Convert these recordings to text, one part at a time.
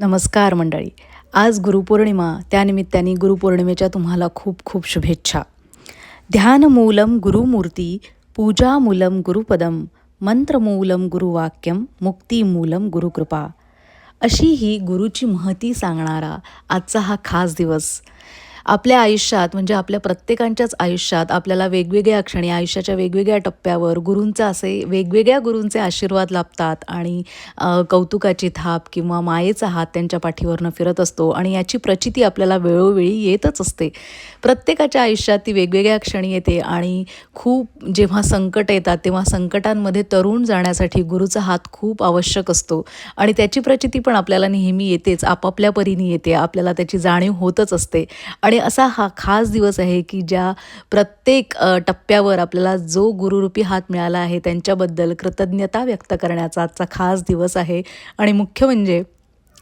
नमस्कार मंडळी. आज गुरुपौर्णिमा त्यानिमित्ताने गुरुपौर्णिमेच्या तुम्हाला खूप खूप शुभेच्छा. ध्यानमूलं गुरुमूर्ती पूजामूलम गुरुपदम मंत्रमूलं गुरुवाक्यम मुक्तीमूलं गुरुकृपा. अशी ही गुरुची महती सांगणारा आजचा हा खास दिवस. आपल्या आयुष्यात म्हणजे आपल्या प्रत्येकांच्याच आयुष्यात आपल्याला वेगवेगळ्या क्षणी आयुष्याच्या वेगवेगळ्या टप्प्यावर गुरूंचा असे वेगवेगळ्या गुरूंचे आशीर्वाद लाभतात आणि कौतुकाची थाप किंवा मायेचा हात त्यांच्या पाठीवरनं फिरत असतो आणि याची प्रचिती आपल्याला वेळोवेळी येतच असते. प्रत्येकाच्या आयुष्यात ती वेगवेगळ्या क्षणी येते आणि खूप जेव्हा संकट येतात तेव्हा संकटांमध्ये तरुण जाण्यासाठी गुरुचा हात खूप आवश्यक असतो आणि त्याची प्रचिती पण आपल्याला नेहमी येतेच आपापल्या परीने येते आपल्याला त्याची जाणीव होतच असते. आणि आणि असा हा खास दिवस आहे की ज्या प्रत्येक टप्प्यावर आपल्याला जो गुरुरूपी हात मिळाला आहे त्यांच्याबद्दल कृतज्ञता व्यक्त करण्याचा आजचा खास दिवस आहे. आणि मुख्य म्हणजे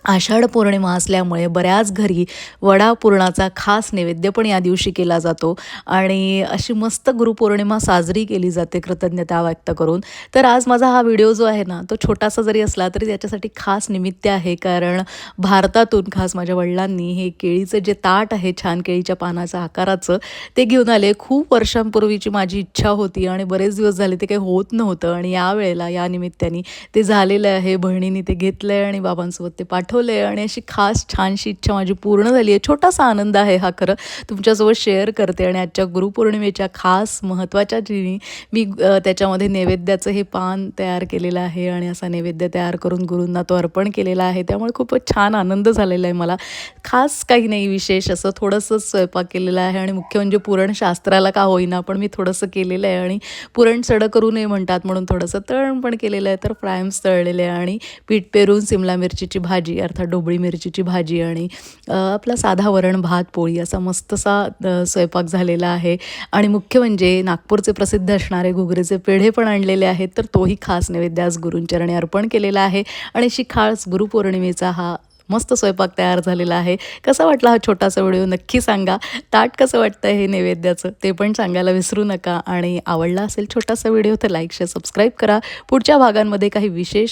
आषाढ पौर्णिमा असल्यामुळे बऱ्याच घरी वडा पुरणाचा खास नैवेद्य पण या दिवशी केला जातो. आणि अशी मस्त गुरुपौर्णिमा साजरी केली जाते कृतज्ञता व्यक्त करून. तर आज माझा हा व्हिडिओ जो आहे ना तो छोटासा जरी असला तरी त्याच्यासाठी खास निमित्त आहे. कारण भारतातून खास माझ्या वडिलांनी हे केळीचं जे ताट आहे छान केळीच्या पानाचं आकाराचं ते घेऊन आले. खूप वर्षांपूर्वीची माझी इच्छा होती आणि बरेच दिवस झाले ते काही होत नव्हतं. आणि यावेळेला या निमित्ताने ते झालेलं आहे. बहिणीने ते घेतलं आहे आणि बाबांसोबत ते पाठवलं आठवले आणि अशी खास छानशी इच्छा माझी पूर्ण झाली आहे. छोटासा आनंद आहे हा खरं. तुमच्यासोबत शेअर करते आणि आजच्या गुरुपौर्णिमेच्या खास महत्त्वाच्या दिनी मी त्याच्यामध्ये नैवेद्याचं हे पान तयार केलेलं आहे आणि असा नैवेद्य तयार करून गुरूंना तो अर्पण केलेला आहे. त्यामुळे खूपच छान आनंद झालेला आहे मला. खास काही नाही विशेष असं थोडंसंच स्वयंपाक केलेला आहे आणि मुख्य म्हणजे पुरण शास्त्राला का होईना पण मी थोडंसं केलेलं आहे आणि पुरण सडं करू नये म्हणतात म्हणून थोडंसं तळण पण केलेलं आहे. तर फ्रायम्स तळलेले आहे आणि पीठ पेरून सिमला मिरचीची भाजी अर्थात डोबळी मिरचीची भाजी आणि आपला साधा वरण भात पोळी असा मस्तसा स्वयंपाक झालेला आहे. आणि मुख्य म्हणजे नागपूरचे प्रसिद्ध असणारे घुगरेचे पेढे पण आणलेले आहेत तर तोही खास नैवेद्यास गुरूंचरणी अर्पण केलेला आहे. आणि अशी खास गुरुपौर्णिमेचा हा मस्त स्वयंपाक तयार झालेला आहे. कसा वाटला हा छोटासा व्हिडिओ? नक्की सांगा. ताट कसं वाटतं हे नैवेद्याचं ते पण सांगायला विसरू नका. आणि आवडला असेल छोटासा व्हिडिओ तर लाईक शेअर सबस्क्राईब करा. पुढच्या भागांमध्ये काही विशेष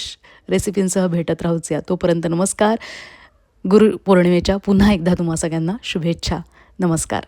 रेसिपींसह भेटत राहूच या. तोपर्यंत नमस्कार. गुरुपौर्णिमेच्या पुन्हा एकदा तुम्हा सगळ्यांना शुभेच्छा. नमस्कार.